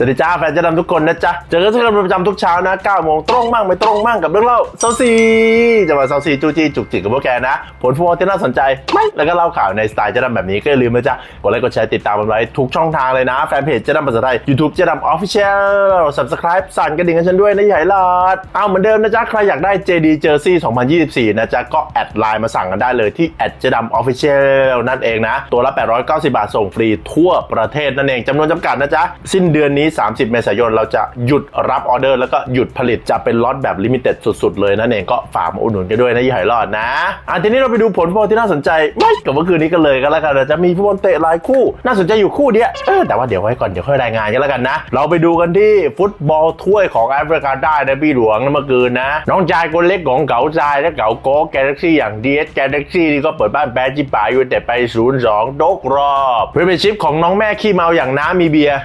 สวัสดีจ้าแฟนเจะดำทุกคนนะจ๊ะ เจอกันทุกคนประจำทุกเช้านะ9โมงตรงมั่งไม่ตรงมั่งกับเรื่องเล่าเซาซีจะมาเซาซีจูจี้จุกจิกกับพวกแกนะ ผลฟุตบอลที่น่าสนใจไม่แล้วก็เล่าข่าวในสไตล์เจะดำแบบนี้ก็อย่าลืมนะจ๊ะกดไลค์กดแชร์ติดตามกันไว้ทุกช่องทางเลยนะ แฟนเพจเจะดำภาษาไทย YouTube เจะดำออฟฟิเชียล subscribe สั่นกระดิ่งกันฉันด้วยนะใหญ่หลอดเอาเหมือนเดิมนะจ๊ะใครอยากได้ JD Jersey 2024 นะจ๊ะก็แอดไลน์มาสั่งกันได้เลยที่แอดเจะดำออฟฟิเชียลนั่นเองนะตัวละ890 บาทส่งฟรีทั่วประเทศนั่นเองจำนวนจำกัดนะจ๊ะสิ้นเดือนนี้30 เมษายน เราจะหยุดรับออเดอร์ แล้วก็หยุดผลิตจะเป็นล็อตแบบลิมิเต็ดสุดๆ เลยนั่นเองก็ฝากมาอุดหนุนกันด้วยนะยี่ห้อยรอดนะอะทีนี้เราไปดูผลฟุตบอลที่น่าสนใจไม่กับเมื่อคืนนี้กันเลยก็แล้วกันจะมีฟุตบอลเตะหลายคู่ น่าสนใจอยู่คู่เดียวเออแต่ว่าเดี๋ยวไว้ก่อนเดี๋ยวค่อยรายงานกันแล้วกันนะ เราไปดูกันที่ฟุตบอลถ้วยของแอฟริกาได้นะพี่หลวงเมื่อคืนนะ น้องชายคนเล็กของเก๋าชายและเก๋าโก้แกลเล็กซี่อย่างดีเอสแกลเล็กซี่นี่ก็เปิดบ้านแพ้จิป่าอยู่แต่ไป 0-2 ดกรอบพรีเมียร์ชิพของน้องแม่ขี้เมาอย่างน้ามีเบียร์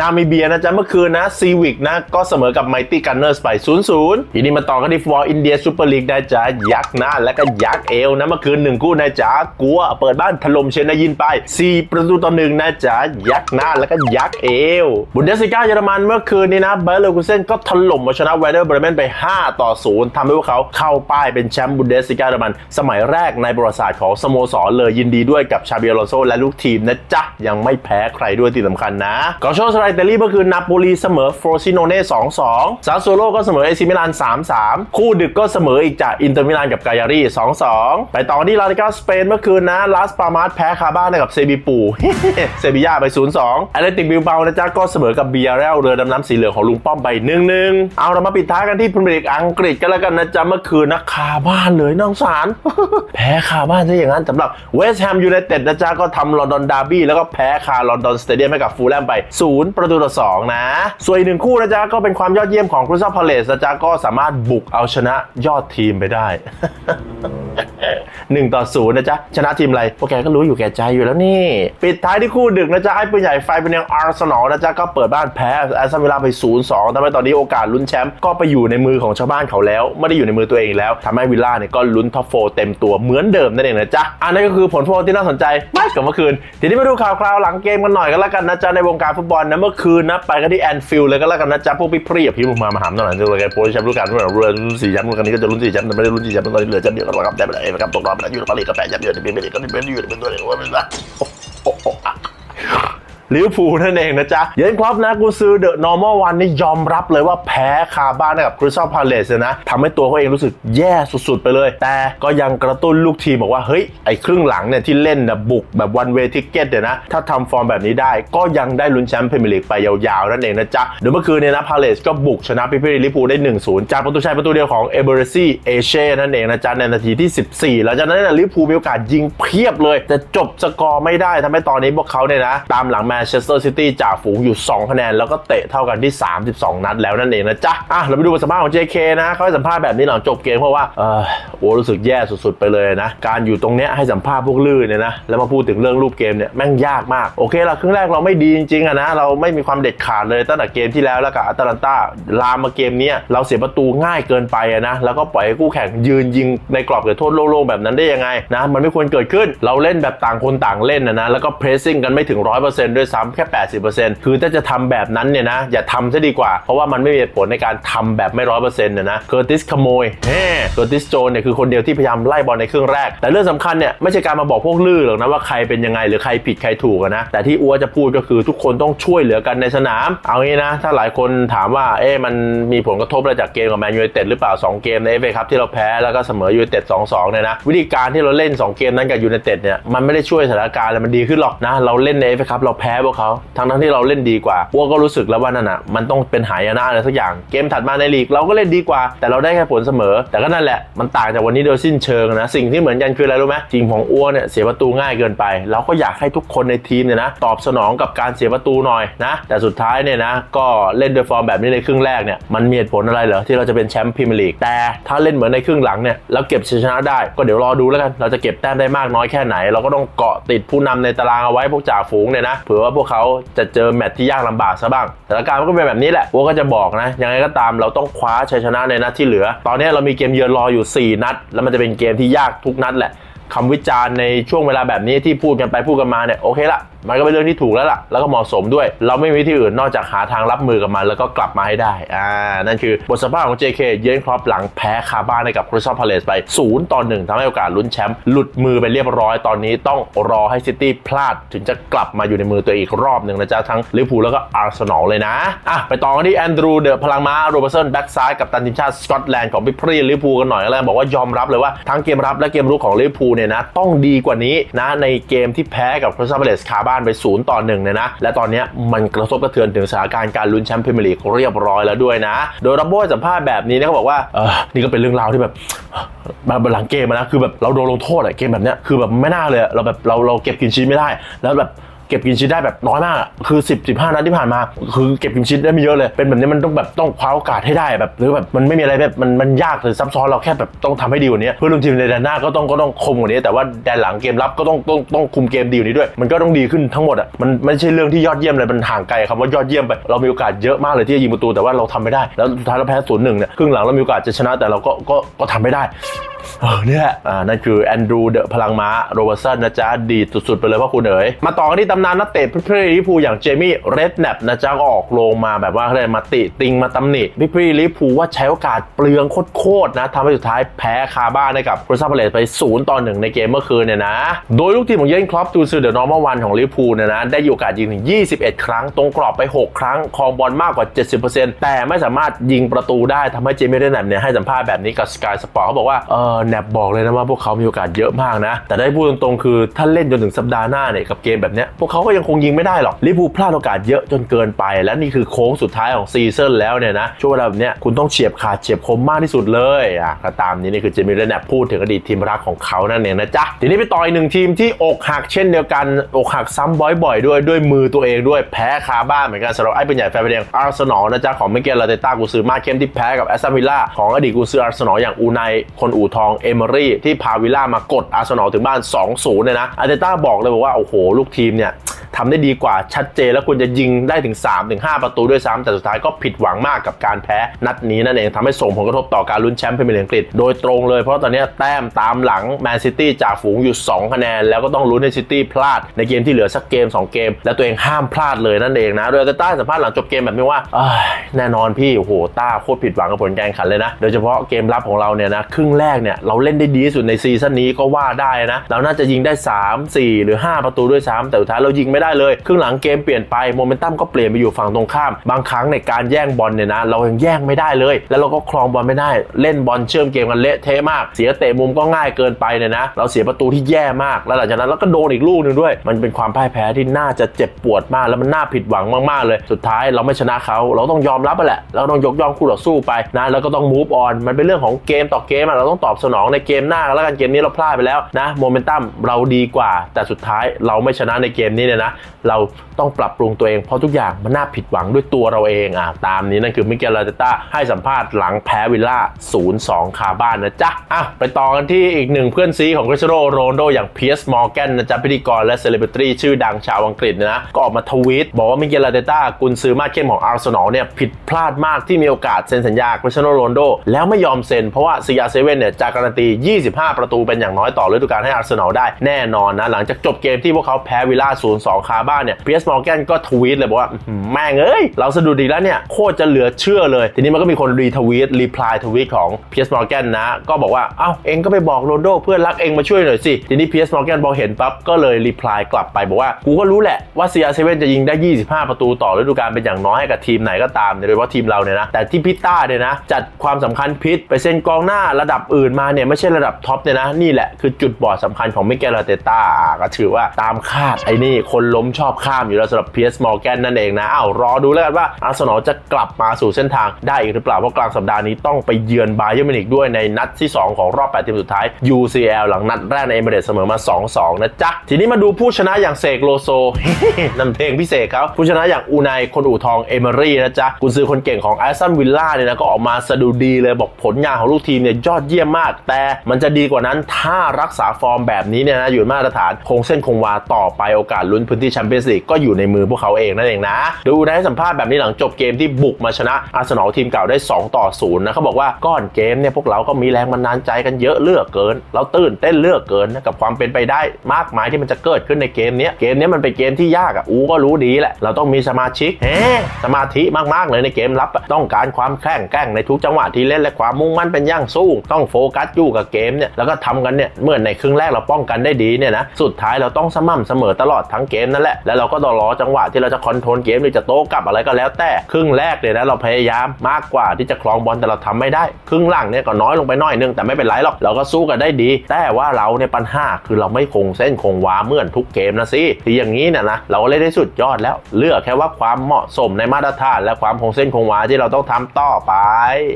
นามิเบียนะจ๊ะเมื่อคืนนะซีวิกนะก็เสมอกับไมตี้กันเนอร์สไป0-0ทีนี้มาต่อกันที่ฟอร์อินเดียซูเปอร์ลีกนะจ๊ะยักษ์หน้าและก็ยักษ์เอวนะเมื่อคืนหนึ่งคู่นะจ๊ะกัวเปิดบ้านถล่มเชนนายินไป 4 ประตูต่อหนึ่งนะจ๊ะยักษ์หน้าและก็ยักษ์เอวบุนเดสลิก้าเยอรมันเมื่อคืนนี้นะเบลเลอร์กุเซนก็ถล่มมาชนะไวเดอร์เบรเมนไป 5 ต่อ0ทำให้พวกเขาเข้าป้ายเป็นแชมป์บุนเดสลิก้าเยอรมัน สมัยแรกในประวัติศาสตร์ของสโมสรเลยยินดีด้วยกับชาเบียโลโซและลูกทีมนะจ๊ะยังไม่แพ้ใครด้วยที่สำคัญนะกอโชสไลเตอรี่เมื่อคืนนาโปลีเสมอฟรซิโนเน่2-2 ซาโซโลก็เสมอเอซิมิลาน 3-3 คู่ดึกก็เสมออีกจากอินเตอร์มิลานกับกายารี2-2 ไปต่อที่ลาลิกาสเปนเมื่อคืนนะลาสปามาสแพ้คาบ้านให้กับเซบีปูเซบียาไป 0-2แอตเลติกบิลเบานะจ๊ะก็เสมอกับเบียร์เรลเรือดำน้ำสีเหลืองของลุงป้อมไป 1-1 เอาเรามาปิดท้ายกันที่พรีเมียร์ลีกอังกฤษกันแล้วกันนะจ๊ะเมื่อคืนนะคาบ้านเลยน้องสารแพ้คาบ้านซะอย่างนั้นสำหรับเวสต์แฮมยูไนเต็ดนะจ๊ะก็ทำลอนดอนดาร์บี้แล้วก็แพ้คาลอนดอนสเตเดียมให้กับฟูลแลมไป0ประตูต่อ2นะ ส่วนอีกหนึ่งคู่นะจ๊ะก็เป็นความยอดเยี่ยมของคริสตัลพาเลสนะจ๊ะก็สามารถบุกเอาชนะยอดทีมไปได้ 1ต่อ0นย์นะจ๊ะ ชนะทีมอะไรพวกแกก็รู้อยู่แก่ใจอยู่แล้วนี่ ปิดท้ายที่คู่ดึกนะจ๊ะ ไอ้ปืนใหญ่ไฟเป็นยังอาร์เซนอลนะจ๊ะ ก็เปิดบ้านแพ้แอสตันวิลล่าไป0-2ทำให้ตอนนี้โอกาสลุ้นแชมป์ก็ไปอยู่ในมือของชาวบ้านเขาแล้ว ไม่ได้อยู่ในมือตัวเองแล้วทำให้วิลล่าเนี่ยก็ลุ้นท็อปโฟเต็มตัวเหมือนเดิมนั่นเองนะจ๊ะอันนั้ก็คือผลฟุตบอลที่น่าสนใจไม่กับเมื่อคืนทีนี้มาดูข่าวคราวหลังเกมกันหน่อยก็แล้วกันนะจ๊ะในวงการฟุตบอลนะเมื่อคืนนะไปกันที่แอนฟิลด์เลยก็แล้วกันนะจ๊ะพวกพี่พรีกับพี่มุมามาหามตอนนั้นจะเลยกันโปรแชมป์รุ่นการรุ่นรุ่นสี่แชมป์รุ่นนี้ก็จะรุ่นสี่แชมป์แต่ไม่ได้รุ่นสี่แชมป์ตอนนี้เหลือแชมป์เดียวกันแล้วครับได้ไปไหนนะครับตกรอบไปแล้วยูโรปาลีกก็แปดแชมป์เดียวในเบลก็เป็นอยู่ในเป็นตัวเองว่าเป็นละลิเว อร์พูลนั่นเองนะจ๊ะ เยนครอปนะกูซื้อเดอะนอร์มอลวันนี่ยอมรับเลยว่าแพ้คาบ้านกับคริสตัลพาเลสนะทำให้ตัวเขาเองรู้สึกแย่สุดๆ ไปเลย แต่ก็ยังกระตุ้นลูกทีมบอกว่า เฮ้ย ไอ้ครึ่งหลังเนี่ยที่เล่นนะบุกแบบวันเวทิเกตเนี่ยนะ ถ้าทำฟอร์มแบบนี้ได้ก็ยังได้ลุ้นแชมป์พรีเมียร์ลีกไปยาวๆ นั่นเองนะจ๊ะเดี๋ยวเมื่อคืนเนี่ยนะพาเลสก็บุกชนะพิพิริลิเวอร์พูลได้ 1-0 จากประตูชัยประตูเดียวของเอเบอร์ซี่เอเช่นั่นเองนะจ๊ะในนาทีที่ 14 หลังจากนั้นลิเวอร์พูลมีโอกาสยิงเพียบเลย แต่จบสกอร์ไม่ได้ทำให้ตอนนี้พวกเขาเนี่ยนะตามหลังแมนเชสเตอร์ซิตี้จ่าฝูงอยู่ 2 คะแนน แล้วก็เตะเท่ากันที่ 32 นัดแล้วนั่นเองนะจ๊ะ อะ เราไปดูบทสัมภาษณ์ของ JK นะเขาให้สัมภาษณ์แบบนี้หลังจบเกมเพราะว่า เออโอ้รู้สึกแย่สุดๆไปเลยนะ การอยู่ตรงเนี้ยให้สัมภาษณ์พวกลื่นเนี่ยนะ แล้วมาพูดถึงเรื่องรูปเกมเนี่ยแม่งยากมาก โอเคละครึ่งแรกเราไม่ดีจริงๆอะนะ เราไม่มีความเด็ดขาดเลยตั้งแต่เกมที่แล้วแล้วกับอัตแลนตาลามมาเกมเนี้ยเราเสียประตูง่ายเกินไปอะนะ แล้วก็ปล่อยให้คู่แข่งยืนยิงในกรอบเขตโทษโล่งๆแบบนั้นได้ยังไงนะ มันไม่ควรเกิดขึ้น เราเล่นแบบต่างคนต่างเล่นนะนะ แล้วก็เพรสซิ่งกันไม่ถึง100%ด้วยซ้ำแค่ 80%คือถ้าจะทำแบบนั้นเนี่ยนะ อย่าทำซะดีกว่า เพราะว่ามันไม่มีผลในการทำแบบไม่ร้อยเปอร์เซ็นต์เนะนะเคอร์ติสขโมยแฮ่เคอร์ติสโจนเนี่ยคือคนเดียวที่พยายามไล่บอลในครึ่งแรก แต่เรื่องสำคัญเนี่ยไม่ใช่การมาบอกพวกลือหรอกนะว่าใครเป็นยังไงหรือใครผิดใครถูกนะแต่ที่อัวจะพูดก็คือทุกคนต้องช่วยเหลือกันในสนาม เอางี้นะ ถ้าหลายคนถามว่าเอ๊ะมันมีผลกระทบอะไรจากเกมกับแมนยูไนเต็ดหรือเปล่า 2 เกมในเอฟเอครับที่เราแพ้แล้วก็เสมอยูไนเต็ด2-2เนี่ยนะวิธีการที่เราเล่น 2 เกมนั้นกับยูไนเต็ดเนี่ยมันไม่ได้ช่วยสถานการณ์อะไรมันดีขึ้นหรอกนะเราเล่นในเอฟเอครับเราแพ้พวกเขาทั้งทั้งที่เราเล่นดีกว่าอัวก็รู้สึกแล้วว่านั่นน่ะมันต้องเป็นหายนะอะไรสักอย่างเกมถัดมาในลีกเราก็เล่นดีกว่า แต่เราได้แค่ผลเสมอ แต่ก็นั่นแหละมันต่างจากวันนี้โดยสิ้นเชิงนะสิ่งที่เหมือนกันคืออะไรรู้ไหมทีมของอัวเนี่ยเสียประตูง่ายเกินไป เราก็อยากให้ทุกคนในทีมเนี่ยนะตอบสนองกับการเสียประตูหน่อยนะ แต่สุดท้ายเนี่ยนะก็เล่นด้วยฟอร์มแบบนี้ในครึ่งแรกเนี่ยมันมีเหตุผลอะไรเหรอที่เราจะเป็นแชมป์พรีเมียร์ลีกแต่ถ้าเล่นเหมือนในครึ่งหลังเนี่ยแล้วเก็บชัยชนะได้ก็เดี๋ยวรอดูแล้วกัน เราจะเก็บแต้มได้มากน้อยแค่ไหน เราก็ต้องเกาะติดผู้นำในตารางเอาไว้พวกจ่าฝูงเนี่ยนะเผื่อว่าพวกเขาจะเจอแมตช์ที่ยากลำบากซะบ้างสถานการณ์มันก็เป็นแบบนี้แหละวัวก็จะบอกนะยังไงก็ตามเราต้องคว้าชัยชนะในนัดที่เหลือ ตอนนี้เรามีเกมเยือนรออยู่ 4 นัด แล้วมันจะเป็นเกมที่ยากทุกนัดแหละคำวิจารณ์ในช่วงเวลาแบบนี้ที่พูดกันไปพูดกันมาเนี่ยโอเคละ มันก็เป็นเรื่องที่ถูกแล้วล่ะ แล้วก็เหมาะสมด้วย เราไม่มีวิธีอื่นนอกจากหาทางรับมือกับมัน แล้วก็กลับมาให้ได้ อ่า นั่นคือบทสัมภาษณ์ของ JK เยนครอปหลังแพ้คาบ้านให้กับคริสตัลพาเลสไป0ต่อ1ทำให้โอกาสลุ้นแชมป์หลุดมือไปเรียบร้อย ตอนนี้ต้องรอให้ซิตี้พลาดถึงจะกลับมาอยู่ในมือตัวเองอีกรอบหนึ่งนะจ๊ะทั้งลิเวอร์พูลแล้วก็อาร์เซนอลเลยนะ อะ ไปต่อกันที่แอนดรูเดอะพลังม้าโรเบอร์สันแบ็กซ้ายกับตันทีมชาติสกอตแลนด์ของพี่พรีลิเวอร์พูลกันหน่อยแล้วกันบอกว่ายอมรับเลยว่าทั้งเกมรับและเกมรุกของลิเวอร์พูลเนี่ยนะต้องดีกว่านี้นะในเกมที่แพ้กับคริสตัลพาเลสคาบ้านไป0ต่อ1เนี่ยนะ และตอนนี้มันกระทบกระเทือนถึงสถานการณ์การลุ้นแชมป์พรีเมียร์ลีกเรียบร้อยแล้วด้วยนะ โดยรับโบ้สัมภาษณ์แบบนี้เนี่ยเขาบอกว่าเออนี่ก็เป็นเรื่องราวที่แบบแบบหลังเกมนะคือแบบเราโดนลงโทษอะเกมแบบเนี้ยคือแบบไม่น่าเลยเราแบบเราเราเก็บกินชีสไม่ได้แล้วแบบ เก็บกินชีสได้แบบน้อยมากอะคือ 10 15นัดที่ผ่านมา คือเก็บกินชีสได้ไม่เยอะเลย เป็นแบบนี้มันต้องแบบต้องคว้าโอกาสให้ได้แบบ หรือแบบมันไม่มีอะไรแบบมันมันยากหรือซับซ้อนเราแค่แบบต้องทำให้ดีกว่านี้เพื่อนร่วมทีมในแดนหน้าก็ต้องก็ต้องคมกว่านี้ แต่ว่าแดนหลังเกมรับก็ต้องต้องต้องคุมเกมดีกว่านี้ด้วย มันก็ต้องดีขึ้นทั้งหมดอะมันไม่ใช่เรื่องที่ยอดเยี่ยมเลยมันห่างไกลคำว่ายอดเยี่ยมไปเรามีโอกาสเยอะมากเลยที่จะยิงประตูแต่ว่าเราทำไม่ได้ แล้วสุดท้ายเราแพ้ศูนย์หนึ่งเนี่ยครึ่งหลังเรามีโอกาสจะชนะแต่เราก็ก็ก็ทำไม่ได้เออเนี่ยอ่านั่นคือแอนดรูเดอะพลังม้าโรเบอร์สันนะจ๊ะดีสุดๆไปเลยพ่อคุณเอ๋ยมาต่อกันที่ตำนานนักเตะพี่ลิพูอย่างเจมี่เรดแนปนะจ๊ะออกโรงมาแบบว่าเขาเรียมาติติงมาตำหนิพี่พี่ลิพูว่าใช้โอกาสเปลืองโคตรๆนะทำให้สุดท้ายแพ้คาบ้านให้กับคริสตัลพาเลสไป0ต่อ1ในเกมเมื่อคืนเนี่ยนะ โดยลูกทีมของเยนครอปตูซือเดอะนอร์มอลวันของลิพูเนี่ยนะได้มีโอกาสยิงถึง 21 ครั้ง ตรงกรอบไป 6 ครั้งครองบอลมากกว่า 70%แต่ไม่สามารถยิงประตูได้ทำให้เจมี่เรดแนปเนี่ยให้สัมภาษณ์แบบนี้กับสกายสปอร์ตเขาบอกว่าเออแนบบอกเลยนะว่าพวกเขามีโอกาสเยอะมากนะ แต่ได้พูดตรงๆคือถ้าเล่นจนถึงสัปดาห์หน้าเนี่ยกับเกมแบบเนี้ยพวกเขาก็ยังคงยิงไม่ได้หรอกลิเวอร์พูลพลาดโอกาสเยอะจนเกินไป และนี่คือโค้งสุดท้ายของซีซั่นแล้วเนี่ยนะช่วงเวลาแบบเนี้ยคุณต้องเฉียบขาดเฉียบคมมากที่สุดเลยอะก็ตามนี้นี่คือเจมี่เรดแนปพูดถึงอดีตทีมรักของเขานั่นเองนะจ๊ะทีนี้ไปต่ออีกหนึ่งทีมที่อกหักเช่นเดียวกันอกหักซ้ำบ่อยๆ ด้วยด้วยมือตัวเองด้วยแพ้คาบ้านเหมือนกันสำหรับไอ้เป็นใหญ่แฟนเพลงอาร์เซนอลนะจ๊ะของมิเกลลาเตต้ากูซือมาเข้มที่แพ้กับแอสตันวิลล่าของอดีตกูซืออาร์เซนอลอย่างอูไนคนอู่ทองเอเมอรี่ที่พาวิลล่ามากดอาร์เซนอลถึงบ้าน 2-0เนี่ยนะอาร์เตต้าบอกเลยบอกว่าโอ้โหลูกทีมเนี่ยทำได้ดีกว่าชัดเจนแล้วควรจะยิงได้ถึง 3-5 ประตูด้วยซ้ำแต่สุดท้ายก็ผิดหวังมากกับการแพ้นัดนี้นั่นเองทำให้ส่งผลกระทบต่อการลุ้นแชมป์พรีเมียร์ลีกอังกฤษโดยตรงเลยเพราะตอนนี้แต้มตามหลังแมนซิตี้จากฝูงอยู่ 2 คะแนน แล้วก็ต้องลุ้นให้ซิตี้พลาดในเกมที่เหลือสักเกม 2 เกม และตัวเองห้ามพลาดเลยนั่นเองนะโดยอาร์เตต้าสัมภาษณ์หลังจบเกมแบบนี้ว่าแน่นอนพี่โอ้โหต้าโคตรผิดหวังกับผลการแข่งขันเลยนะโดยเฉพาะเกมรับของเราเนี่ยนะครึ่งแรกเนี่ยเราเล่นได้ดีที่สุดในซีซั่นนี้ก็ว่าได้นะเราน่าจะยิงได้ 3 4 หรือ 5 ประตูด้วยซ้ำแต่สุดท้ายเรายิงไม่ได้เลยครึ่งหลังเกมเปลี่ยนไปโมเมนตัมก็เปลี่ยนไปอยู่ฝั่งตรงข้าม บางครั้งในการแย่งบอลเนี่ยนะเรายังแย่งไม่ได้เลย แล้วเราก็ครองบอลไม่ได้ เล่นบอลเชื่อมเกมกันเละเทะมาก เสียเตะมุมก็ง่ายเกินไปเนี่ยนะ เราเสียประตูที่แย่มาก แล้วหลังจากนั้นเราก็โดนอีกลูกหนึ่งด้วย มันเป็นความพ่ายแพ้ที่น่าจะเจ็บปวดมาก แล้วมันน่าผิดหวังมากๆเลย สุดท้ายเราไม่ชนะเขาเราต้องยอมรับไปแหละเราต้องยกย่องคู่ต่อสู้ไปนะ แล้วก็ต้อง move on มันเป็นเรื่องของเกมต่อเกมเราต้องตอบสนองในเกมหน้าแล้วกันเกมนี้เราพลาดไปแล้วนะโมเมนตัมเราดีกว่า แต่สุดท้ายเราไม่ชนะในเกมนี้เนี่ยนะเราต้องปรับปรุงตัวเองเพราะทุกอย่างมันน่าผิดหวังด้วยตัวเราเองอะตามนี้นั่นคือมิเกลลาเตต้าให้สัมภาษณ์หลังแพ้วิลล่า 0-2 คาบ้านนะจ๊ะอะไปต่อกันที่อีกหนึ่งเพื่อนซีของคริสโตโรนโดอย่างเพียสมอร์แกนนะจ๊ะพิธีกรและเซเลบริตี้ชื่อดังชาวอังกฤษนะก็ออกมาทวีตบอกว่ามิเกลลาเตต้ากุนซือมาสเข้มของอาร์เซนอลเนี่ยผิดพลาดมากที่มีโอกาสเซ็นสัญญาคริสโตโรนโดแล้วไม่ยอมเซ็นเพราะว่าซีอาเซเว่นเนี่ยจะการันตี 25 ประตูเป็นอย่างน้อยต่อฤดูกาลให้อาร์เซนอลได้แน่นอนนะหลังจากจบเกมที่พวกเขาแพ้วิลล่า0-2คาบ้านเนี่ยเพียสมอร์แกนก็ทวีตเลยบอกว่าแม่งเอ้ย เราสะดุดดีแล้วเนี่ย โคตรจะเหลือเชื่อเลย ทีนี้มันก็มีคนรีทวีตรีพลายทวีตของเพียสมอร์แกนนะ ก็บอกว่า เอ้า เองก็ไปบอกโรนโดเพื่อนรักเองมาช่วยหน่อยสิ ทีนี้เพียสมอร์แกนพอเห็นปั๊บ ก็เลยรีพลายกลับไปบอกว่า กูก็รู้แหละว่า CR7 จะยิงได้ 25 ประตูต่อฤดูกาลเป็นอย่างน้อยให้กับทีมไหนก็ตามโดยเฉพาะทีมเราเนี่ยนะแต่ที่พิต้าเนี่ยนะจัดความสำคัญพิษไปเซ็นกองหน้าระดับอื่นมาเนี่ยไม่ใช่ระดับท็อปเนี่ยนะนี่แหละคือจุดบอดสำคัญของมิเกลลาเตต้าก็ถือว่าตามคาดไอ้นี่คนล้มชอบข้ามอยู่แล้วสำหรับเพียสมอร์แกนนั่นเองนะอ้าวรอดูแล้วกันว่าอาร์เซนอลจะกลับมาสู่เส้นทางได้อีกหรือเปล่าเพราะกลางสัปดาห์นี้ต้องไปเยือนบาเยอร์มิวนิกด้วยในนัดที่ 2 ของรอบ 8 ทีมสุดท้าย UCL หลังนัดแรกในเอเมเรตเสมอมา 2-2 นะจ๊ะ ทีนี้มาดูผู้ชนะอย่างเสกโลโซนั่นเพลงพิเศษเขาผู้ชนะอย่างอูไนคนอู่ทองเอเมอรี่นะจ๊ะกุนซือคนเก่งของแอสตันวิลล่าเนี่ยนะก็ออกมาสะดุดีเลยบอกผลงานของลูกทีมเนี่ยยอดเยี่ยมมาก แต่มันจะดีกว่านั้นถ้ารักษาฟอร์มแบบนี้เนี่ยนะอยู่มาตรฐานคงเส้นคงวาต่อไปโอกาสลุ้นพื้นที่แชมเปี้ยนส์ลีกก็อยู่ในมือพวกเขาเองนั่นเองนะ ดูในสัมภาษณ์แบบนี้หลังจบเกมที่บุกมาชนะอาร์เซนอลทีมเก่าได้ 2 ต่อ0นะเขาบอกว่าก้อนเกมเนี่ยพวกเราก็มีแรงบันดาลใจกันเยอะเลือกเกิน เราตื่นเต้นเลือกเกินนะกับความเป็นไปได้มากมายที่มันจะเกิดขึ้นในเกมนี้เกมนี้มันเป็นเกมที่ยากอะอูก็รู้ดีแหละเราต้องมีสมาชิกเฮ้สมาธิมากๆเลยในเกมรับต้องการความแข่งแกร่งในทุกจังหวะที่เล่นและความมุ่งมั่นเป็นย่างสูงต้องโฟกัสอยู่กับเกมเนี่ยแล้วก็ทำกันเนี่ยเมื่อในครึ่งแรกเราป้องกันได้ดีเนี่ยนะสุดท้ายเราต้องสม่ำเสมอตลอดทั้งเกมนั่นแหละแล้วเราก็ต้องรอจังหวะที่เราจะคอนโทรลเกมหรือจะโต้กลับอะไรก็แล้วแต่ครึ่งแรกเนี่ยนะเราพยายามมากกว่าที่จะครองบอลแต่เราทำไม่ได้ ครึ่งหลังเนี่ยก็น้อยลงไปน้อยนึงแต่ไม่เป็นไรหรอกเราก็สู้กันได้ดี แต่ว่าเราเนี่ยปัญหาคือเราไม่คงเส้นคงวาเหมือนทุกเกมนะสิที่อย่างนี้เนี่ยนะเราก็เล่นได้สุดยอดแล้วเลือกแค่ว่าความเหมาะสมในมาตรฐาน และความคงเส้นคงวาที่เราต้องทำต่อไป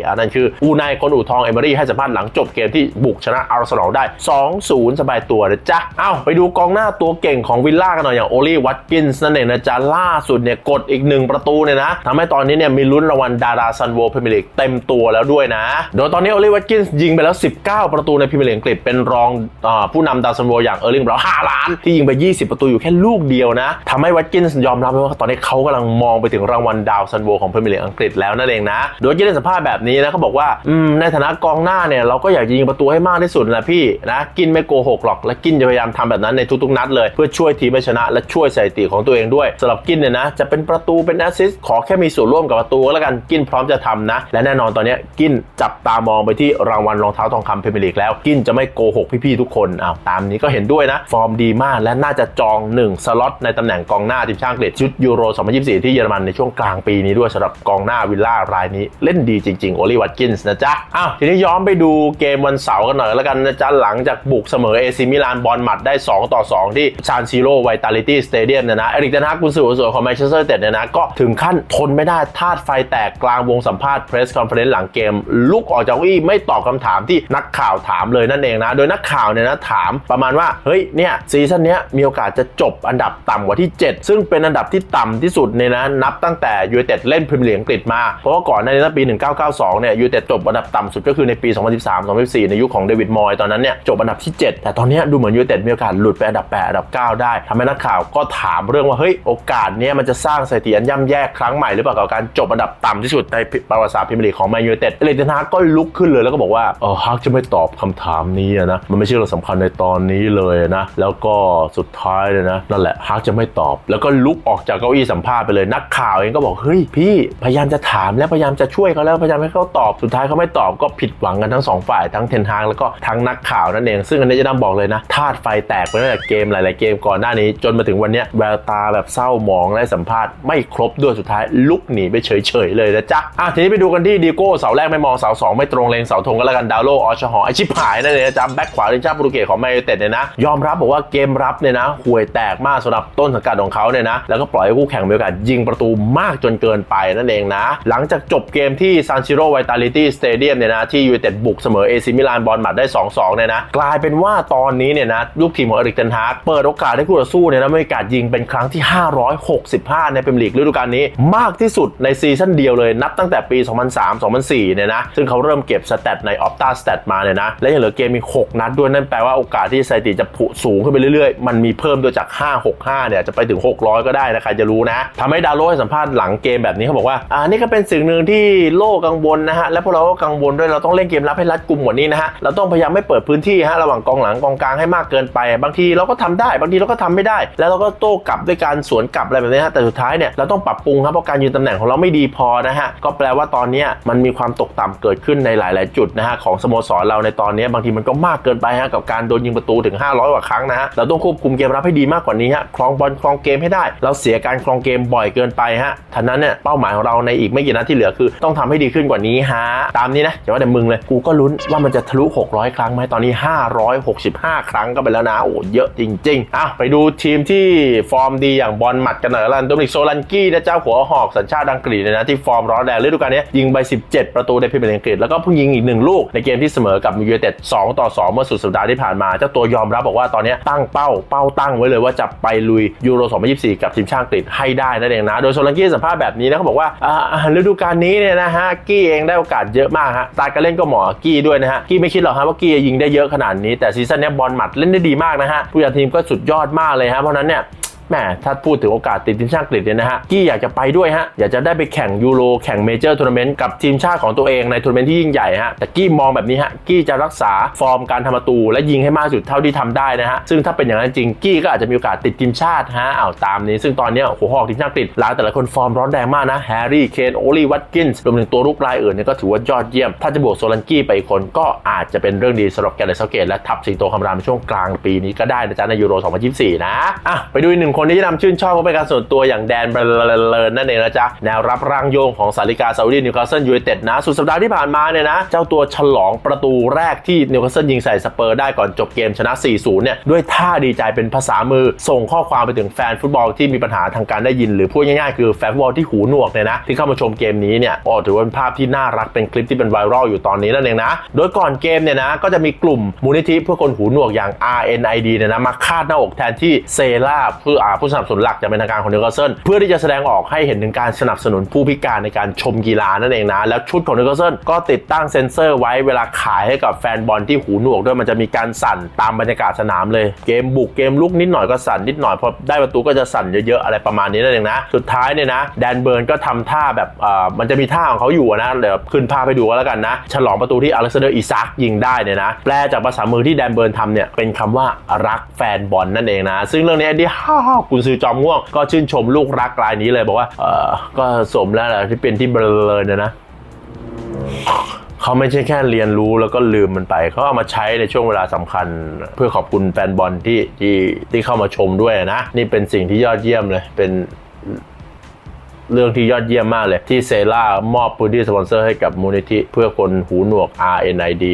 อันนั้นคืออูนายคนอู่ทองเอเมอรี่ให้สัมภาษณ์หลังจบเกมที่บุกชนะอาร์เซนอลได้ 2-0 สบายตัวนะจ๊ะเอ้าไปดูกองหน้าตัวเก่งของวิลล่ากันหน่อยอย่างโอลี่วัตกินส์นั่นเองนะจ๊ะล่าสุดเนี่ยกดอีกหนึ่งประตูเนี่ยนะทำให้ตอนนี้เนี่ยมีลุ้นรางวัลดาราซันโวพรีเมียร์ลีกเต็มตัวแล้วด้วยนะ โดยตอนนี้โอลี่วัตกินส์ยิงไปแล้ว 19 ประตูในพรีเมียร์ลีกอังกฤษเป็นรองอผู้นำดาวซันโวอย่างเออร์ลิงบราวน์5ล้านที่ยิงไป 20 ประตูอยู่แค่ลูกเดียวนะทำให้วัตกินส์ยอมรับเลยว่าตอนนี้เขากำลังมองไปถึงรางวัลดาวซันโวของพรีเมียร์ลีกอังกฤษแล้วนั่นเองนะโดยกินได้สัมภาษณ์แบบนี้นะเขาบอกว่าในฐานะกองหน้าเนี่ยเราก็อยากยิงประตูให้มากที่สุดนะพี่นะกินไม่โกหกหรอกและกินจะพยายามทำแบบนั้นในทุกๆนัดเลยเพื่อช่วยทีมให้ชนะและช่วยสถิติของตัวเองด้วยสำหรับกินเนี่ยนะจะเป็นประตูเป็นแอสซิสต์ขอแค่มีส่วนร่วมกับประตูก็แล้วกันกินพร้อมจะทำนะ และแน่นอนตอนนี้กินจับตามองไปที่รางวัลรองเท้าทองคำพรีเมียร์ลีกแล้วกินจะไม่โกหกพี่ๆทุกคนอ้าวตามนี้ก็เห็นด้วยนะ ฟอร์มดีมากและน่าจะจอง 1 สล็อตในตำแหน่งกองหน้าทีมชาติอังกฤษชุดยูโร 2024 ที่เยอรมันในช่วงกลางปีนี้ด้วยสำหรับกองหน้าวิลล่ารายนี้เล่นดีจริงๆโอลิวัตกินส์นะจ๊ะอ้าวทีนี้ย้อนไปดูเกมวันเสาร์กันหน่อยแล้วกันนะจ๊ะหลังจากบุกเสมอเอซิมิลานบอลหมัดได้ 2 ต่อ 2 ที่ชานซิโร่ไวตาลิตี้สเตเดียมเนี่ยนะเอริกเทนฮากกุนซือส่วนของแมนเชสเตอร์เต็ดเนี่ยนะก็ถึงขั้นทนไม่ได้ธาตุไฟแตกกลางวงสัมภาษณ์เพรสคอนเฟอเรนซ์หลังเกม ลุกออกจากอี้ไม่ตอบคำถามที่นักข่าวถามเลยนั่นเองนะ โดยนักข่าวเนี่ยนะถามประมาณว่า เฮ้ยเนี่ยซีซั่นเนี้ยมีโอกาสจะจบอันดับต่ำกว่าที่ 7 ซึ่งเป็นอันดับที่ต่ำที่สุดเนี่ยนะนับตั้งแต่ยูไนเต็ดเล่นพรีเมียร์ลีกอังกฤษมา เพราะว่าก่อนหน้านี้นะปี 1992 เนี่ยยูไนเต็ดจบอันดับต่ำสุดก็คือในปี 2013-2014 ในยุคของเดวิดมอยตอนนั้นเนี่ยจบอันดับที่ 7 แต่ตอนนี้ยดูเหมือนยูไนเต็ดมีโอกาสหลุดไปอันดับ8อันดับ 9 ได้ทำให้นักข่าวก็ถามเรื่องว่าเฮ้ยโอกาสเนี้ยมันจะสร้างสถิติอันย่ำแย่ครั้งใหม่หรือเปล่ากับการจบอันดับต่ำที่สุดในประวัติศาสตร์พรีเมียร์ลีกของแมนยูไนเต็ดเอเลนทนฮากก็ลุกขึ้นเลยแล้วก็บอกว่าเออฮักจะไม่ตอบคำถามนี้นะมันไม่ใช่เรื่องสำคัญในตอนนี้เลยนะแล้วก็สุดท้ายเลยนะนั่นแหละฮักจะไม่ตอบ แล้วก็ลุกออกจากเก้าอี้สัมภาษณ์ไปเลยนักข่าวเองก็บอกเฮ้ยพี่พยายามจะถามแล้วพยายามจะช่วยเขาแล้วพยายามให้เขาตอบสุดท้ายเขาไม่ตอบก็ผิดหวังกันทั้งสองฝ่ายทั้งเทนฮากแล้วก็ทั้งนักข่าวนั่นเองซึ่งอันนี้จะนำบอกเลยนะธาตุไฟแตกไปตั้งแต่เกมหลาย ๆ เกมก่อนหน้านี้จนมาถึงวันนี้แววตาแบบเศร้าหมองและสัมภาษณ์ไม่ครบด้วยสุดท้ายลุกหนีไปเฉยๆเลยนะจ๊ะอะทีนี้ไปดูกันที่ดีโก้เสาแรกไม่มองเสาสองไม่ตรงเลงเสาธงก็แล้วกันดาวโลออชหอไอชิบหายนั่นเองนะจ๊ะแบ็คขวาทีมชาติโปรตุเกสของแมนยูเต็ดเนี่ยนะยอมรับบอกว่าเกมรับเนี่ยนะห่วยแตกมากสำหรับต้นสังกัดของเขาเนี่ยนะแล้วก็ปล่อยให้คู่แข่งมีโอกาสยิงประตูมากจนเกินไปนั่นเองนะ หลังจากจบเกมที่ซานซิโรไวตาลิตี้สเตเดียมเนี่ยนะที่ยูเต็ดบุกเสมอเอซิมิลานบอลหมัดได้ 2-2เนี่ยนะกลายเป็นว่าตอนนี้เนี่ยนะลูกทีมของเอริกเทนฮากเปิดโอกาสให้คู่ต่อสู้เนี่ยนะมีโอกาสยิงเป็นครั้งที่ 565 ในพรีเมียร์ลีกฤดูกาลนี้ มากที่สุดในซีซั่นเดียวเลยนับตั้งแต่ปี 2003-2004 เนี่ยนะซึ่งเขาเริ่มเก็บสแตทในออ t ต a สแตทมาเนี่ยนะและยังเหลือเกมมี6นัดด้วยนั่นแปลว่าโอกาสที่สถิติจะผุสูงขึ้นไปเรื่อยๆ มันมีเพิ่มด้วยจาก 565 เนี่ยจะไปถึง 600 ก็ได้นะใครจะรู้นะทำให้ดาวโลให้สัมภาษณ์หลังเกมแบบนี้เขาบอกว่าอ่านี่ก็เป็นสิ่งหนึ่งที่โลกกังวลนะฮะและพวกเราก็กังวลด้วยเราต้องเล่นเกมรับให้รัดกุมกว่านี้นะฮะเราต้องพยายามไม่เปิดพื้นที่ฮะระหว่างกองหลังกองกลางให้มากเกินไป บางทีเราก็ทำได้ บางทีเราก็ทำไม่ได้แล้วเราก็โต้กลับด้วยการสวนกลับอะไรแบบนี้ฮะแต่สุดท้ายเนี่ยเราต้องปรับปรุงครับเพราะการยืนตำแหน่งของเราไม่ดีพอนะฮะก็แปลว่าตอนนี้มันมีความตกต่ำเกิดขึ้นในหลาย ๆ จุดนะฮะของสโมสรเราในตอนนี้บางทีมันก็มากเกินไปฮะกับการโดนยิงประตูถึง 500 กว่าครั้งนะฮะเราต้องควบคุมเกมรับให้ดีมากกว่านี้ฮะครองบอลครองเกมให้ได้ เราเสียการครองเกมบ่อยเกินไปฮะท่านั้นเนี่ยเป้าหมายของเราในอีกไม่กี่นัดที่เหลือคือ ต้องทำให้ดีขึ้นกว่านี้ฮะตามนี้นะอย่าว่าแต่มึงเลยกูก็ลุ้นว่ามันจะทะลุ 600 ครั้งไหมตอนนี้ 565 ครั้งก็ไปแล้วนะโอ้เยอะจริงๆอะไปดูทีมที่ฟอร์มดีอย่างบอลหมัดกันหน่อยลันโดมินิกโซลันกี้นะเจ้าหัวหอกสัญชาติอังกฤษเนี่ยนะที่ฟอร์มร้อนแรงฤดูกาลนี้ยิงไป 17 ประตูในพรีเมียร์ลีกอังกฤษแล้วก็เพิ่งยิงอีกหนึ่งลูกในเกมที่เสมอกับยูไนเต็ด2ต่อ 2 เมื่อสุดสัปดาห์ที่ผ่านมาเจ้าตัวยอมรับบอกว่าตอนนี้ตั้งเป้าเป้าตั้งไว้เลยว่าจะไปลุยยูโร 2024 กับทีมชาติอังกฤษให้ได้นั่นเองนะ โดยโซลันกี้สัมภาษณ์แบบนี้นะเขาบอกว่าฤดูกาลนี้เนี่ยนะฮะกี้เองได้โอกาสเยอะมากฮะตาการเล่นก็เหมาะกี้ด้วยนะฮะกี้ไม่คิดหรอกฮะว่ากี้จะยิงได้เยอะขนาดนี้แต่ซีซั่นนี้บอลหมัดเล่นได้ดีมากนะฮะผู้จัดทีมก็สุดยอดมากเลยฮะเพราะนั้นเนี่ย แหมถ้าพูดถึงโอกาสติดทีมชาติอังกฤษเนี่ยนะฮะกี้อยากจะไปด้วยฮะอยากจะได้ไปแข่งยูโรแข่งเมเจอร์ทัวร์นาเมนต์กับทีมชาติของตัวเองในทัวร์นาเมนต์ที่ยิ่งใหญ่ฮะแต่กี้มองแบบนี้ฮะกี้จะรักษาฟอร์มการทำประตู และยิงให้มากสุดเท่าที่ทำได้นะฮะซึ่งถ้าเป็นอย่างนั้นจริงกี้ก็อาจจะมีโอกาสติดทีมชาติฮะอ้าวตามนี้ ซึ่งตอนนี้ยโอ้โหอกทีมชาติอังกฤษหลายแต่ละคนฟอร์มร้อนแรงมากนะแฮร์รี่เคนโอลีวัตกินส์รวมถึงตัวลูกรายอื่นเนี่ยก็ถือว่ายอดเยี่ยม ถ้าจะบวกโซลันกี้ไปอีกคนก็อาจจะเป็นเรื่องดีสำหรับแกเรตเซเกตและทัพสิงโตคำรามในช่วงกลางปีนี้ก็ได้นะจ๊ะในยูโร 2024 นะอะไปดูอีกหนึ่งคนที่จะนำชื่นชอบก็เป็นการส่วนตัวอย่างแดนเบลเลนนั่นเองนะจ๊ะแนวรับร่างโยงของสาริกาซาอุดีนิวคาสเซิลยูไนเต็ดนะสุดสัปดาห์ที่ผ่านมาเนี่ยนะ เจ้าตัวฉลองประตูแรกที่นิวคาสเซิลยิงใส่สเปอร์ได้ก่อนจบเกมชนะ 4-0 เนี่ย ด้วยท่าดีใจเป็นภาษามือ ส่งข้อความไปถึงแฟนฟุตบอลที่มีปัญหาทางการได้ยิน หรือพูดง่ายๆ คือแฟนฟุตบอลที่หูหนวกเนี่ยนะ ที่เข้ามาชมเกมนี้เนี่ยโอ้ถือว่าเป็นภาพที่น่ารักเป็นคลิปที่เป็นไวรัลอยู่ตอนนี้นั่นเองนะ โดยก่อนเกมเนี่ยนะก็จะมีกลุ่มมูลนิธิเพื่อคนหูหนวกอย่าง RNID เนี่ยนะมาคาดหน้าอกแทนที่เซล่าผู้อ่าผู้สนับสนุนหลักจะเป็นทางการของนิวคาสเซิลเพื่อที่จะแสดงออกให้เห็นถึงการสนับสนุนผู้พิการในการชมกีฬานั่นเองนะ แล้วชุดของนิวคาสเซิลก็ติดตั้งเซ็นเซอร์ไว้เวลาขายให้กับแฟนบอลที่หูหนวกด้วยมันจะมีการสั่นตามบรรยากาศสนามเลยเกมบุกเกมลุกนิดหน่อยก็สั่นนิดหน่อยพอได้ประตูก็จะสั่นเยอะๆอะไรประมาณนี้นั่นเองนะสุดท้ายเนี่ยนะแดนเบิร์นก็ทำท่าแบบอ่อมันจะมีท่าของเขาอยู่นะเดี๋ยวขึ้นภาพให้ดูก็แล้วกันนะ ฉลองประตูที่อเล็กซานเดอร์อิซักยิงได้เนี่ยนะแปลจากภาษามือที่แดนเบิร์นทำเนี่ยเป็นคำว่ารักแฟนบอลนั่นเองนะ ซึ่งเรื่องนี้ที่ฮ่าๆคุณซื้อจอมง่วงก็ชื่นชมลูกรักรายนี้เลยบอกว่าเออก็สมแล้วแหละที่เป็นที่เบลอๆนะนะเขาไม่ใช่แค่เรียนรู้แล้วก็ลืมมันไป เขาเอามาใช้ในช่วงเวลาสำคัญ เพื่อขอบคุณแฟนบอลที่ที่ที่เข้ามาชมด้วยนะ นี่เป็นสิ่งที่ยอดเยี่ยมเลยเป็นเรื่องที่ยอดเยี่ยมมากเลย ที่เซล่ามอบพื้นที่สปอนเซอร์ให้กับมูลนิธิเพื่อคนหูหนวก RNID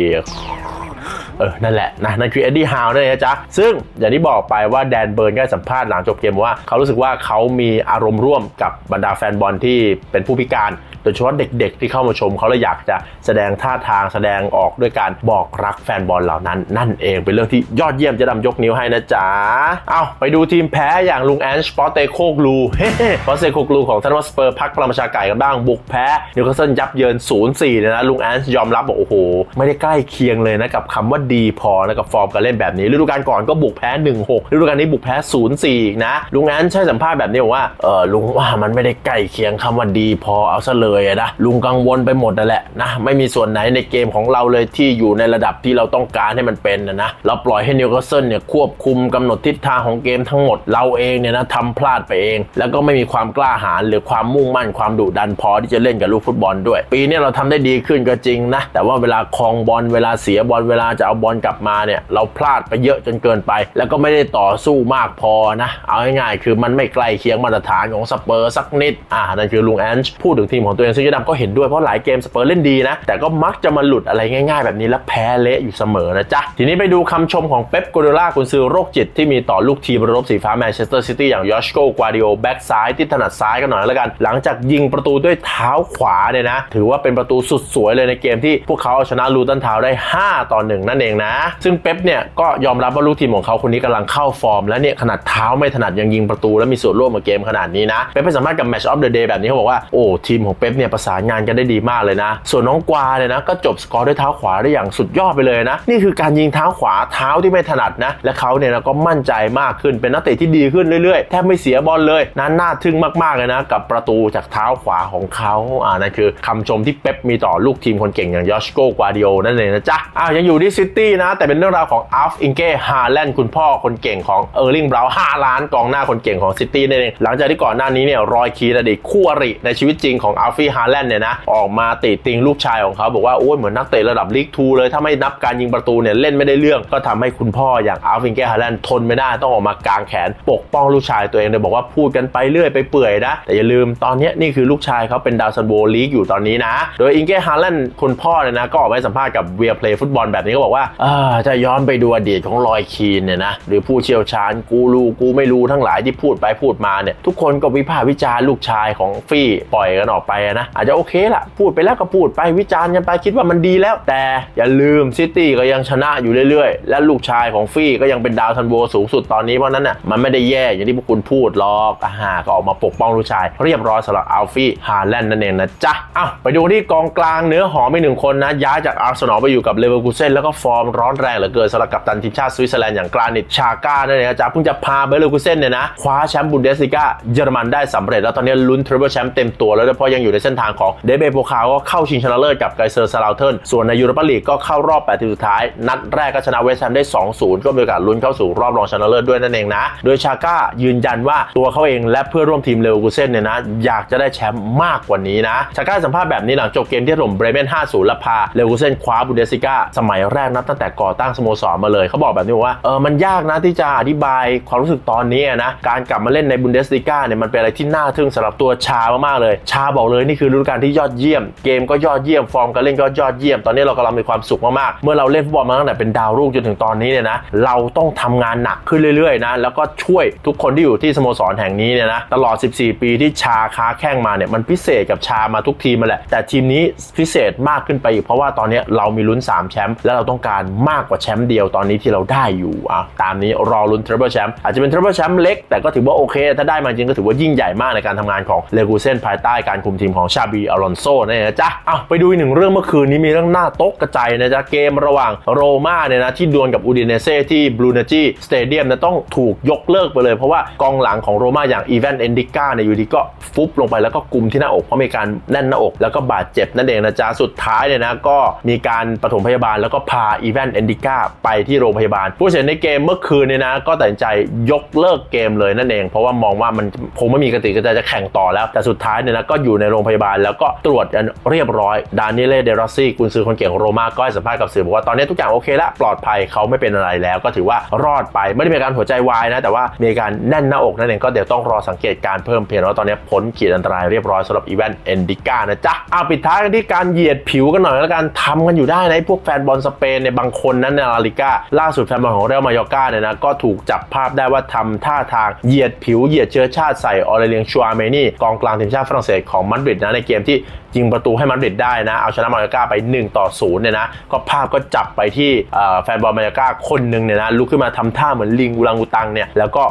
เออ นั่นแหละนะนั่นคือเอ็ดดี้ฮาวนั่นเองนะจ๊ะ ซึ่งอย่างที่บอกไปว่าแดนเบิร์นก็สัมภาษณ์หลังจบเกมว่าเขารู้สึกว่าเขามีอารมณ์ร่วมกับบรรดาแฟนบอลที่เป็นผู้พิการ ดยเฉพาะเด็กๆ ที่เข้ามาชมเขาเลยอยากจะแสดงท่าทางแสดงออกด้วยการบอกรักแฟนบอลเหล่านั้น นั่นเองเป็นเรื่องที่ยอดเยี่ยมจะดำยกนิ้วให้นะจ๊ะเอาไปดูทีมแพ้อย่างลุงแอนช์ปอเตโคกลูเฮ้ปอเตโคกลูของท่านวัสเปอร์พักพลังประชาไก่กันบ้างบุกแพ้นิวคาสเซิลยับเยิน 0-4เลยนะลุงแอนช์ยอมรับบอกโอ้โห ไม่ได้ใกล้เคียงเลยนะกับคำว่าดีพอนะกับฟอร์มการเล่นแบบนี้ฤดูกาลก่อนก็บุกแพ้ 1-6ฤดูกาลนี้บุกแพ้ 0-4อีกนะลุงแอนช์ใช้สัมภาษณ์แบบนี้บอกว่าเออลุงว่ามันไม่ได้ใกล้เคียงคำว่าดีพอเอาซะเลยอะนะลุงกังวลไปหมดนั่นแหละนะไม่มีส่วนไหนในเกมของเราเลยที่อยู่ในระดับที่เราต้องการให้มันเป็นนะนะเราปล่อยให้นิวคาสเซิลเนี่ยควบคุมกำหนดทิศทางของเกมทั้งหมดเราเองเนี่ยนะทำพลาดไปเอง แล้วก็ไม่มีความกล้าหาญหรือความมุ่งมั่นความดุดันพอที่จะเล่นกับลูกฟุตบอลด้วย ปีนี้เราทำได้ดีขึ้นก็จริงนะแต่ว่าเวลาครองบอลเวลาเสียบอลเวลาจะเอาบอลกลับมาเนี่ยเราพลาดไปเยอะจนเกินไป แล้วก็ไม่ได้ต่อสู้มากพอนะเอาง่ายๆคือมันไม่ใกล้เคียงมาตรฐานของสเปอร์สักนิดอ่านั่นคือลุงแอนช์พูดถึงทีมของตัวเองซึ่งยอดำก็เห็นด้วยเพราะหลายเกมสเปอร์เล่นดีนะ แต่ก็มักจะมาหลุดอะไรง่าย ๆ แบบนี้แล้วแพ้เละอยู่เสมอนะจ๊ะ ทีนี้ไปดูคำชมของเป๊ปโกเดล่ากุนซือโรคจิตที่มีต่อลูกทีมรบสีฟ้าแมนเชสเตอร์ซิตี้อย่างยอชโกกวาดิโอแบ็กซ้ายที่ถนัดซ้ายกันหน่อยแล้วกัน หลังจากยิงประตูด้วยเท้าขวาเนี่ยนะ ถือว่าเป็นประตูสุดสวยเลยในเกมที่พวกเขาเอาชนะลูตันทาวได้ 5 ต่อ 1 นั่นเองนะ ซึ่งเป๊ปเนี่ยก็ยอมรับว่าลูกทีมของเขาคนนี้กำลังเข้าฟอร์ม และเนี่ยขนาดเท้าไม่ถนัดยังยิงประตู และมีส่วนร่วมกับเกมขนาดนี้นะเป๊ปไปสัมภาษณ์กับ Match of the Day แบบนี้เขาบอกว่าโอ้ทีมของเป๊ปเนี่ยประสานงานกันได้ดีมากเลยนะ ส่วนน้องกวาเนี่ยนะก็จบสกอร์ด้วยเท้าขวาได้อย่างสุดยอดไปเลยนะ นี่คือการยิงเท้าขวาเท้าที่ไม่ถนัดนะ และเขาเนี่ยนะก็มั่นใจมากขึ้นเป็นนักเตะที่ดีขึ้นเรื่อยๆแทบไม่เสียบอลเลยนะน่าทึ่งมากๆเลยนะ กับประตูจากเท้าขวาของเขาอ่านั่นคือคำชมที่เป๊ปมีต่อลูกทีมคนเก่งอย่างยอชโกกวาดิโอนั่นเองนะจ๊ะอ้าวยังอยู่ที่ซิตี้นะ แต่เป็นเรื่องราวของอัลฟอิงเก้ฮาแลนด์คุณพ่อคนเก่งของเออร์ลิงบราวน์5ล้านกองหน้าคนเก่งของซิตี้นั่นเองหลังจากที่ก่อนหน้านี้เนี่ยรอยคีนอดีตคู่อริในชีวิตจริงของอัลฟฮาแลนด์เนี่ยนะออกมาติติงลูกชายของเขาบอกว่าโอ้ยเหมือนนักเตะระดับลีกทูเลยถ้าไม่นับการยิงประตูเนี่ยเล่นไม่ได้เรื่องก็ทำให้คุณพ่ออย่างอัลฟิงเก้ฮาแลนด์ทนไม่ได้ต้องออกมากางแขนปกป้องลูกชายตัวเองโดยบอกว่าพูดกันไปเรื่อยไปเปื่อยนะแต่อย่าลืมตอนนี้นี่คือลูกชายเขาเป็นดาวซันโบลีกอยู่ตอนนี้นะ โดยอิงเก้ฮาแลนด์คุณพ่อเนี่ยนะก็ออกมาสัมภาษณ์กับเวียเพลย์ฟุตบอลแบบนี้ก็บอกว่าอ่าจะย้อนไปดูอดีตของลอยคีนเนี่ยนะหรือผู้เชี่ยวชาญกูรู้กูไม่รู้ทั้งหลายที่พูดไปพูดมาเนี่ยทุกคนก็วิพากษ์วิจารณ์ลูกชายของฟี่ปล่อยกันออกไปนะอาจจะโอเคละพูดไปแล้วก็พูดไปวิจารณ์กันไปคิดว่ามันดีแล้ว แต่อย่าลืมซิตี้ก็ยังชนะอยู่เรื่อยๆ และลูกชายของฟี่ก็ยังเป็นดาวทันโบสูงสุดตอนนี้เพราะนั้นน่ะมันไม่ได้แย่อย่างที่พวกคุณพูดหรอกอาฮะก็ออกมาปกป้องลูกชาย เรียบร้อยสำหรับอัลฟี่ฮาแลนด์นั่นเองนะจ๊ะอ้าวไปดูที่กองกลางเนื้อหอมอีกหนึ่งคนนะ ย้ายจากอาร์เซนอลไปอยู่กับเลเวอร์คูเซนแล้วก็ฟอร์มร้อนแรงเหลือเกินสำหรับกัปตันทีมชาติสวิตเซอร์แลนด์อย่างกรานิตชาก้านั่นเองนะจ๊ะเพิ่งจะพาเบลเลอร์กุเซนเนี่ยนะคว้าแชมป์บุนเดสลิก้าเยอรมันได้สำเร็จแล้วตอนนี้ลุ้นทริปเปิลแชมป์เต็มตัวแล้วเพราะยังอยู่ในเส้นทางของเดเบโปคาก็เข้าชิงชนะเลิศกับไกเซอร์ซาลาเทิร์นส่วนในยูโรปาลีกก็เข้ารอบ8ทีมสุดท้าย นัดแรกก็ชนะเวสต์แฮมได้ 2-0 ก็มีโอกาสลุ้นเข้าสู่รอบรองชนะเลิศด้วยนั่นเองนะ โดยชาก้ายืนยันว่าตัวเขาเองและเพื่อร่วมทีมเลวกูเซนเนี่ยนะอยากจะได้แชมป์มากกว่านี้นะชาก้าสัมภาษณ์แบบนี้หลังจบเกมที่ถล่มเบรเมน 5-0 และพาเลวกูเซนคว้าบูเดสิก้าสมัยแรกนับตั้งแต่ก่อตั้งสโมสรมาเลยเขาบอกแบบนี้ว่าเออมันยากนะที่จะอธิบายความรู้สึกตอนนี้นะการกลับมาเล่นในบุนเดสลิก้าเนี่ยมันเป็นอะไรที่น่าทึ่งสำหรับตัวชามากๆเลย ชาบอกเลยนี่คือฤดูกาลที่ยอดเยี่ยม เกมก็ยอดเยี่ยม ฟอร์มการเล่นก็ยอดเยี่ยม ตอนนี้เรากำลังมีความสุขมากๆ เมื่อเราเล่นฟุตบอลมาตั้งแต่เป็นดาวรุ่งจนถึงตอนนี้เนี่ยนะ เราต้องทำงานหนักขึ้นเรื่อยๆนะ แล้วก็ช่วยทุกคนที่อยู่ที่สโมสรแห่งนี้เนี่ยนะ ตลอด 14 ปีที่ชาค้าแข้งมาเนี่ย มันพิเศษกับชามาทุกทีมมาแหละ แต่ทีมนี้พิเศษมากขึ้นไปอีก เพราะว่าตอนนี้เรามีลุ้น 3 แชมป์ แล้วเราต้องการมากกว่าแชมป์เดียวตอนนี้ที่เราได้อยู่อะตามนี้รอลุ้นทริปเปิลแชมป์ อาจจะเป็นทริปเปิลแชมป์เล็ก แต่ก็ถือว่าโอเค ถ้าได้มาจริงก็ถือว่ายิ่งใหญ่มากในการทำงานของเลกูเซนภายใต้การคุมทีมของชาบีอลอนโซนั่นเองนะจ๊ะอะไปดูอีกหนึ่งเรื่องเมื่อคืนนี้มีเรื่องหน้าตกกระจายนะจ๊ะเกมระหว่างโรม่าเนี่ยนะที่ดวลกับอูดิเนเซ่ที่บรูเนจีสเตเดียมนะต้องถูกยกเลิกไปเลย เพราะว่ากองหลังของโรม่าอย่างอีแวนเอนดิก้าเนี่ยอยู่ดีก็ฟุบลงไปแล้วก็กุมที่หน้าอกเพราะมีการแน่นหน้าอกแล้วก็บาดเจ็บนั่นเองนะจ๊ะสุดท้ายเนี่ยนะก็มีการปฐมพยาบาลแล้วก็พาอีแวนเอนดิก้าไปที่โรงพยาบาล ผู้เสียในเกมเมื่อคืนเนี่ยนะก็ตัดใจยกเลิกเกมเลยนั่นเอง เพราะว่ามองว่ามันคงไม่มีกติกาจะแข่งต่อแล้วแต่สุดท้ายเนี่ยนะก็อยู่ในโรงพยาบาล แล้วก็ตรวจกันเรียบร้อยดานิเล่เดรอซี่กุนซือคนเก่งของโรมาก็ให้สัมภาษณ์กับสื่อบอกว่าตอนนี้ทุกอย่างโอเคแล้วปลอดภัยเขาไม่เป็นอะไรแล้ว ก็ถือว่ารอดไปไม่ได้มีการหัวใจวายนะแต่ว่ามีการแน่นหน้าอกนั่นเองก็เดี๋ยวต้องรอสังเกตการเพิ่มเพียงว่าตอนนี้พ้นขีดอันตรายเรียบร้อยสำหรับอีแวนเอนดิก้านะจ๊ะเอาปิดท้ายกันที่การเหยียดผิวกันหน่อยแล้วกันทำกันอยู่ได้นะพวกแฟนบอลสเปนเนี่ยบางคนนั้นในลาลิก้าล่าสุดแฟนบอลของเรอัลมายอร์กาเนี่ยนะก็ถูกจับภาพได้ว่าทำท่าทางเหยียดผิวเหยียดเชื้อชาติใส่ออเรเลียงชัวเมนี่กองกลางทีมชาติฝรั่งเศสของมาดริดนะในเกมที่ ยิงประตูให้มาดริดได้นะ เอาชนะมายอร์กาไป 1 ต่อ0เนี่ยนะก็ภาพก็จับไปที่แฟนบอลมายอร์กาคนหนึ่งเนี่ยนะลุกขึ้นมาทำท่าเหมือนลิงอุลังอุตังเนี่ยแล้วก็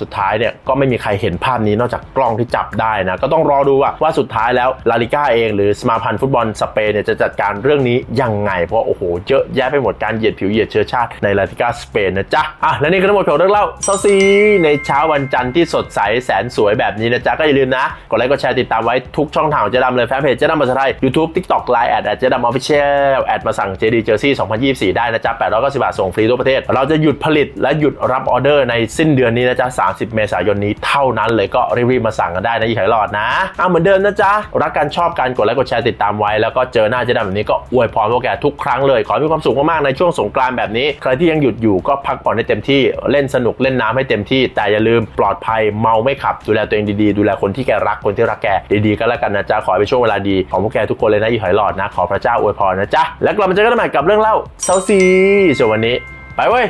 สุดท้ายเนี่ยก็ไม่มีใครเห็นภาพนี้นอกจากกล้องที่จับได้นะก็ต้องรอดูว่าว่าสุดท้ายแล้วลาลิก้าเอง หรือสมาพันธ์ฟุตบอลสเปนเนี่ยจะจัดการเรื่องนี้ยังไง เพราะโอ้โหเยอะแยะไปหมดการเหยียดผิวเหยียดเชื้อชาติในลาลิก้าสเปนนะจ๊ะอะและนี่ก็ทั้งหมดของเรื่องเล่าเซาซีในเช้าวันจันทร์ที่สดใสแสนสวยแบบนี้นะจ๊ะก็อย่าลืมนะกดไลค์กดแชร์ติดตามไว้ทุกช่องทางของเจดำเลยแฟนเพจเจดำภาษาไทย YouTube TikTok Line แอดแอดเจดำออฟฟิเชียลแอดมาสั่ง JD Jersey 2024 ได้นะจ๊ะ890บาทส่งฟรีทั่วประเทศ เราจะหยุดผลิตและหยุดรับออเดอร์ในสิ้นเดือนนี้นะจ๊ะ30 เมษายนนี้เท่านั้นเลยก็รีบๆมาสั่งกันได้นะยี่ไข่หลอดนะอะเหมือนเดิมนะจ๊ะรักกันชอบกันกดไลค์กดแชร์ติดตามไว้แล้วก็เจอหน้าเจดำแบบนี้ก็อวยพรพวกแกทุกครั้งเลยขอให้มีความสุขมากๆในช่วงสงกรานต์แบบนี้ ใครที่ยังหยุดอยู่ก็พักผ่อนให้เต็มที่เล่นสนุกเล่นน้ำให้เต็มที่ แต่อย่าลืมปลอดภัยเมาไม่ขับดูแลตัวเองดีๆ ดูแลคนที่แกรักคนที่รักแกดีๆก็แล้วกันนะจ๊ะขอให้เป็นช่วงเวลาดีของพวกแกทุกคนเลยนะยี่หอยหลอดนะ ขอพระเจ้าอวยพรนะจ๊ะ แล้วกลับมาเจอกันใหม่กับเรื่องเล่าเซาซีส่วนวันนี้ ไปเว้ย